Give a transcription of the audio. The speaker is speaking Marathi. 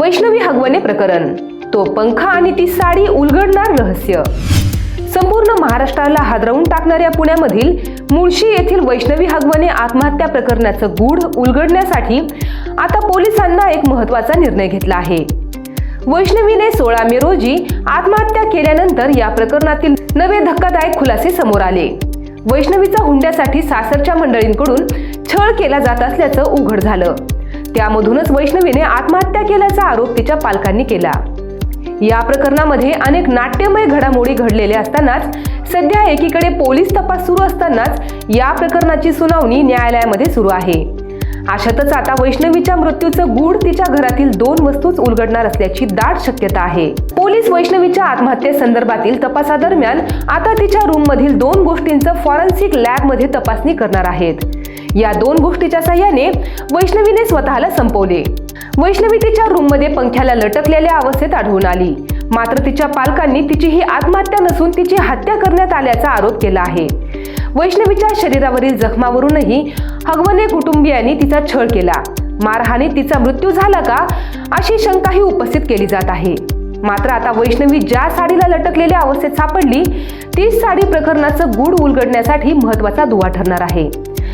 वैष्णवी हगवणे प्रकरण. तो पंखा आणि ती साडी उलगडणार रहस्य. संपूर्ण महाराष्ट्राला हादरवून टाकणाऱ्या पुण्यामधील मुळशी येथील वैष्णवी हगवणे आत्महत्या प्रकरणाचं गूढ उलगडण्यासाठी आता पोलिसांना एक महत्त्वाचा निर्णय घेतला आहे. वैष्णवीने सोळा मे रोजी आत्महत्या केल्यानंतर या प्रकरणातील नवे धक्कादायक खुलासे समोर आले. वैष्णवीचा हुंड्यासाठी सासरच्या मंडळींकडून छळ केला जात असल्याचं उघड झालं. त्यामधूनच वैष्णवीने आत्महत्या केल्याचा आरोप तिच्या पालकांनी केला. या प्रकरणामध्ये अनेक नाट्यमय घडामोडी घडलेल्या असतानाच सध्या एकीकडे पोलीस तपास सुरू असतानाच या प्रकरणाची सुनावणी न्यायालयामध्ये सुरू आहे. अशातच आता वैष्णवीच्या मृत्यूचं गूढ तिच्या घरातील दोन वस्तूच उलगडणार असल्याची दाट शक्यता आहे. पोलीस वैष्णवीच्या आत्महत्येसंदर्भातील तपासादरम्यान आता तिच्या रूममधील दोन गोष्टींचं फॉरेन्सिक लॅबमध्ये तपासणी करणार आहेत. या दोन गोष्टीच्या साह्याने वैष्णवीने स्वतःला संपवले. वैष्णवी तिच्या रूममध्ये पंख्याला लटकलेल्या अवस्थेत आढळून आली. मात्र तिच्या पालकांनी तिची ही आत्महत्या नसून तिची हत्या करण्यात आल्याचा आरोप केला आहे. वैष्णवीच्या शरीरावरील जखमावरूनही हगवणे कुटुंबियांनी तिचा छळ केला. मारहाणीत तिचा मृत्यू झाला का अशी शंकाही उपस्थित केली जात आहे. मात्र आता वैष्णवी ज्या साडीला लटकलेल्या अवस्थेत सापडली तीच साडी प्रकरणाचं गूढ उलगडण्यासाठी महत्त्वाचा दुवा ठरणार आहे.